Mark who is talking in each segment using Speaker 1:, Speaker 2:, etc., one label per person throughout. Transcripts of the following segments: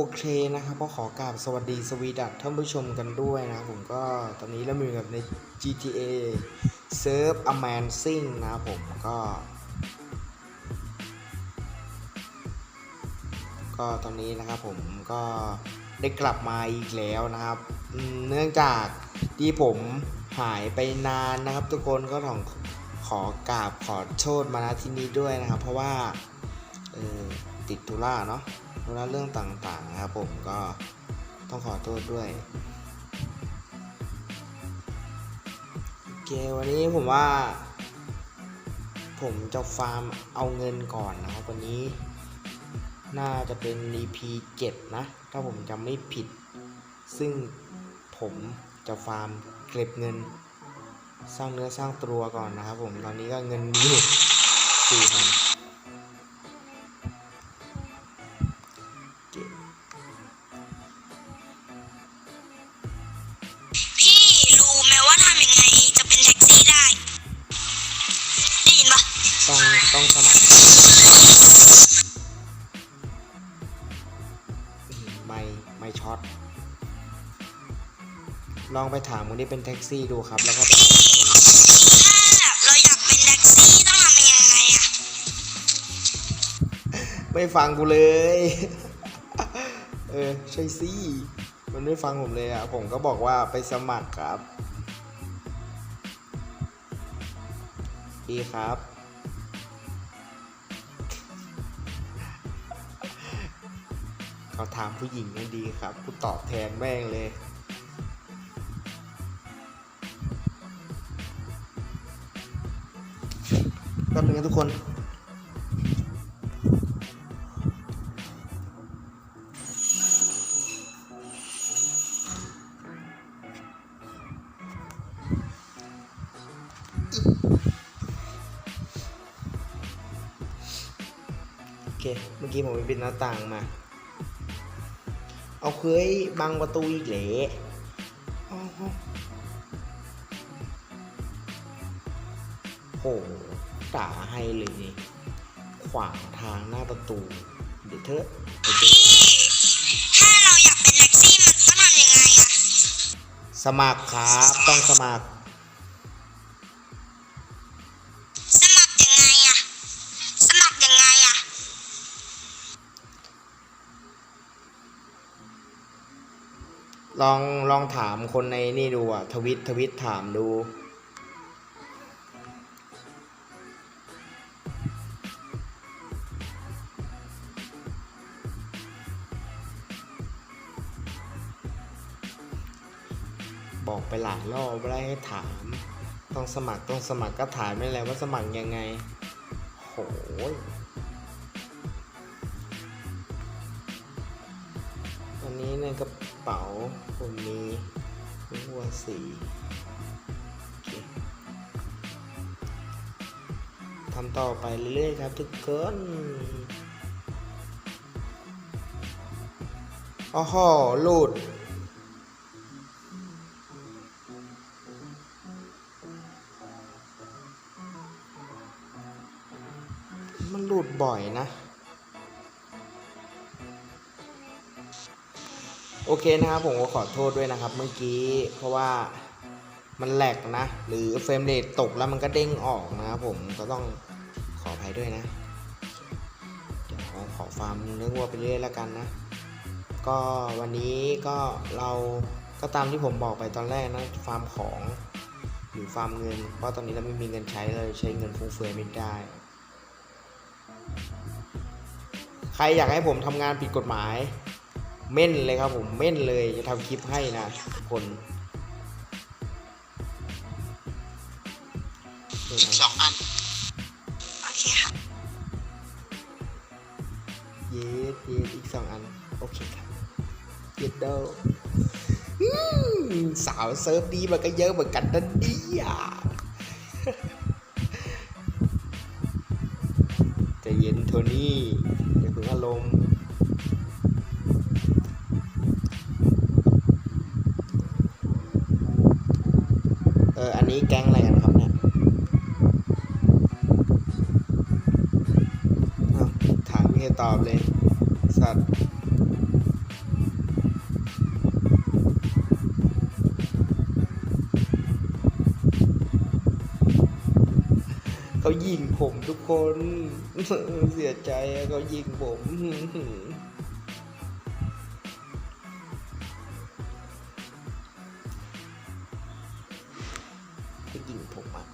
Speaker 1: โอเคนะครับก็ขอกราบสวัสดีสวีดัตท่านผู้ชมกันด้วยนะผมก็ตอนนี้เราอยู่กับใน GTA Surf Amazing นะผมก็ ก็ตอนนี้นะครับผมก็ได้กลับมาอีกแล้วนะครับ เนื่องจากที่ผมหายไปนานนะครับ ทุกคนก็ต้องขอกราบขอโทษมาณที่นี้ด้วยนะครับ เพราะว่าออติดธุระเนาะ ธุระเรื่องต่างๆนะครับผมก็ต้องขอโทษด้วยโอเควันนี้ผมว่า ผมจะฟาร์มเอาเงินก่อนนะครับวันนี้ น่าจะเป็น EP 7 นะ ถ้าผมจำไม่ผิด ซึ่งผมจะฟาร์มเก็บเงิน สร้างเนื้อสร้างตัวก่อนนะครับผมตอนนี้ก็เงินมีอยู่สี่พัน
Speaker 2: ไม่ไม่
Speaker 1: ช็อตลองไปถามคนที่เป็นแท็กซี่ดูครับแล้วก็ไป
Speaker 2: พี่ถ้าเราอยากเป็นแท็กซี่ต้องทำยังไงอะ
Speaker 1: ไม่ฟังกูเลย เออใช่สิมันไม่ฟังผมเลยอะผมก็บอกว่าไปสมัครครับ ดีครับ เขาถามผู้หญิงนั่ดีครับ กูตอบแทนแม่งเลย ก็นึงนทุกคนโอเค เมื่อกี้ผมไปปิดหน้าต่างมา เอาเคยบังประตูอีกเหละอ้าวโหด่าให้เลยนี่ ขวางทางหน้าประตู เดี๋ยวเถอะเดี๋ยวเถอะ
Speaker 2: พี่ถ้าเราอยากเป็นแท็กซี่มันต้องทำยังไงอะ
Speaker 1: สมัครครับ ต้องสมัคร ลองลองถามคนในนี่ดูอะทวิตทวิตถามดู บอกไปหลายรอบไม่ได้ให้ถาม ต้องสมัครต้องสมัครก็ถามไม่แล้วว่าสมัครยังไง โห อันนี้ในกระเป๋าผมมีหัวสีทำต่อไปเรื่อยๆครับทุกคนอ้อหอลูดมันหลุดบ่อย เคนะครับผมก็ขอโทษด้วยนะครับ เมื่อกี้เพราะว่ามันแหลกนะ หรือเฟรมเรทตกแล้วมันก็เด้งออกนะครับผมก็ต้องขออภัยด้วยนะเดี๋ยวขอฟาร์มเนื้อวัวไปเรื่อยแล้วกันนะ ก็วันนี้ก็เราก็ตามที่ผมบอกไปตอนแรกนะฟาร์มของหรือฟาร์มเงิน เพราะตอนนี้เราไม่มีเงินใช้เลยใช้เงินฟุ่มเฟือยไม่ได้ ใครอยากให้ผมทำงานผิดกฎหมาย เม่นเลยครับผมเม่นเลยจะทำคลิปให้นะทุกคนนี่นะ
Speaker 2: สองอัน โอเคค่ะ
Speaker 1: เยสเยสอีกสองอัน โอเคครับเย็ดเดออืมสาวเซิร์ฟดีมันก็เยอะเหมือนกันนั่นดีอะใจะเย็นโทนี่อย่าเพิ่งอารมณ์ ตอบเลย สัตว์เขายิงผมทุกคน เสียใจเขายิงผมเขายิงผมอะ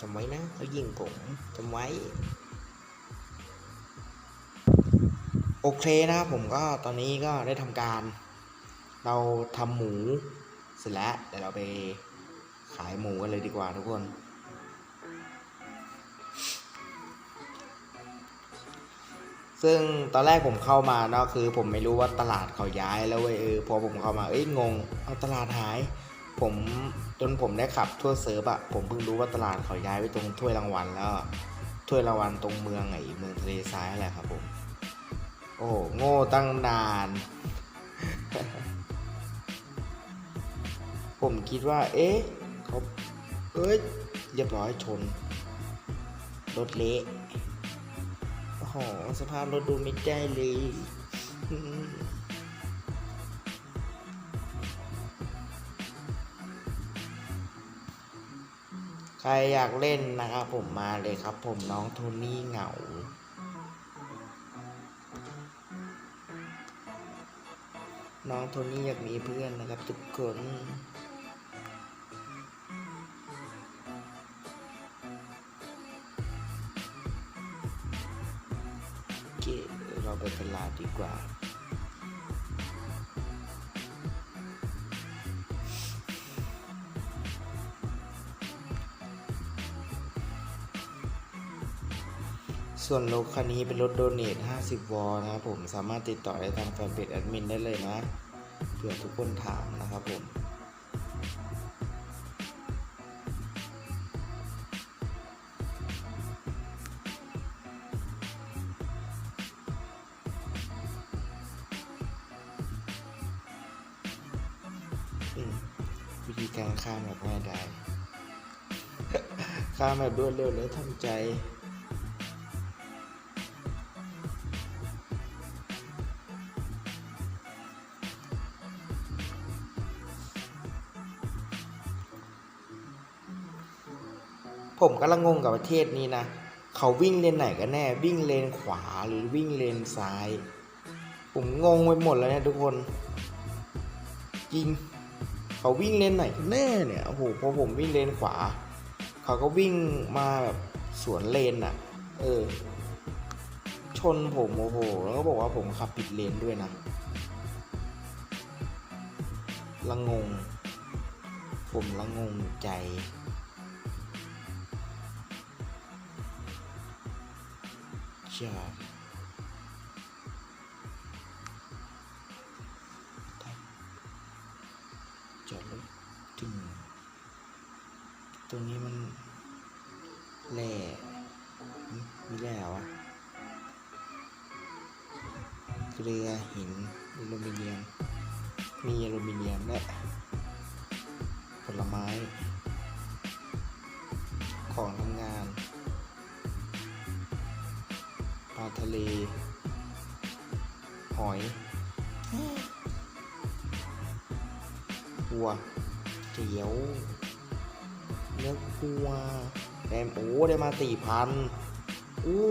Speaker 1: จำไว้นะเขายิงผมจำไว้ โอเคนะครับผมก็ตอนนี้ก็ได้ทำการ เราทำหมูเสร็จแล้วเดี๋ยวเราไปขายหมูกันเลยดีกว่าทุกคน ซึ่งตอนแรกผมเข้ามาเนาะคือผมไม่รู้ว่าตลาดเขาย้ายแล้วเว้ยเออพอผมเข้ามาเอ้ยงงเอาตลาดหาย ผมจนผมได้ขับทั่วเซิร์ฟอะผมเพิ่งรู้ว่าตลาดเขาย้ายไปตรงถ้วยรางวัลแล้วถ้วยรางวัลตรงเมืองไอ้เมืองทะเลทรายอะไรครับผม อ้โหโง่ตั้งนาน ผมคิดว่า เอ๊ะเขาเอ้ยเรียบร้อยชน รถเละโอ้โห สภาพรถดูไม่ได้เลยใครอยากเล่นนะครับผมมาเลยครับ ผมน้องโทนี่เหงา น้องโทนี่อยากมีเพื่อนนะครับทุกคนเคเราไปตลาดดีกว่าส่วนรถคันนี้เป็นรถโดเนท 50 วอลนะครับผม สามารถติดต่อได้ทางแฟนเพจแอดมินได้เลยนะ เผื่อทุกคนถามนะครับผมวิธีการข้ามแบบง่ายดายข้ามแบบรวดเร็วแล้วทำใจ ผมกำลังงงกับประเทศนี้นะ เขาวิ่งเลนไหนกันแน่ วิ่งเลนขวาหรือวิ่งเลนซ้าย ผมงงไปหมดแล้วเนี่ยทุกคน จริง เขาวิ่งเลนไหนกันแน่เนี่ย โอ้โห พอผมวิ่งเลนขวา เขาก็วิ่งมาแบบสวนเลนอะ เออ ชนผมโอ้โห แล้วก็บอกว่าผมขับผิดเลนด้วยนะละงง ผมละงงใจ ใช่จอดรถถึง ตรงนี้มันแหล่มีแหล่วะเกลือหินอลูมิเนียม มีอลูมิเนียมและผลไม้ ของทำงานาทะเล หอยวัวเจียวเนื้อกัวแดมโอ้ได้มาสี่พันอู้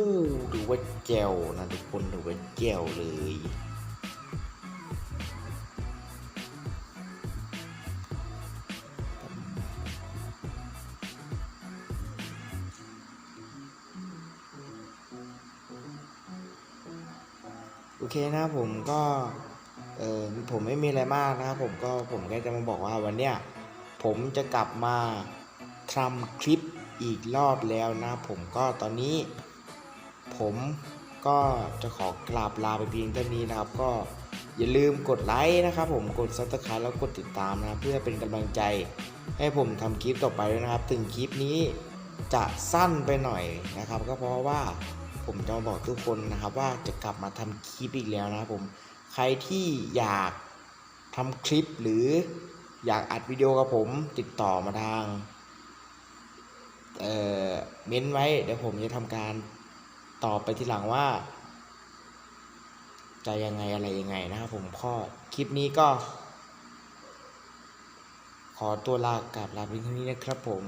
Speaker 1: ดูว่าแจวนะทุกคนดูว่าแจวเลย โอเคนะผมก็เออผมไม่มีอะไรมากนะครับผมก็ผมแค่จะมาบอกว่าวันเนี้ยผมจะกลับมาทำคลิปอีกรอบแล้วนะผมก็ตอนนี้ ผมก็จะขอกราบลาไปเพียงเท่านี้นะครับ ก็อย่าลืมกดไลค์นะครับผมกดซับสไครต์แล้วกดติดตามนะเพื่อเป็นกำลังใจ ให้ผมทำคลิปต่อไปด้วยนะครับ ถึงคลิปนี้จะสั้นไปหน่อยนะครับ ก็เพราะว่า ผมจะบอกทุกคนนะครับว่าจะกลับมาทำคลิปอีกแล้วนะครับผมใครที่อยากทำคลิปหรืออยากอัดวิดีโอกับผมติดต่อมาทางเอ่อเม้นไว้เดี๋ยวผมจะทำการตอบไปทีหลังว่า จะยังไงอะไรยังไงนะครับผมข้อคลิปนี้ก็ ขอตัวลากลับลาไปเพียงเท่านี้นะครับผม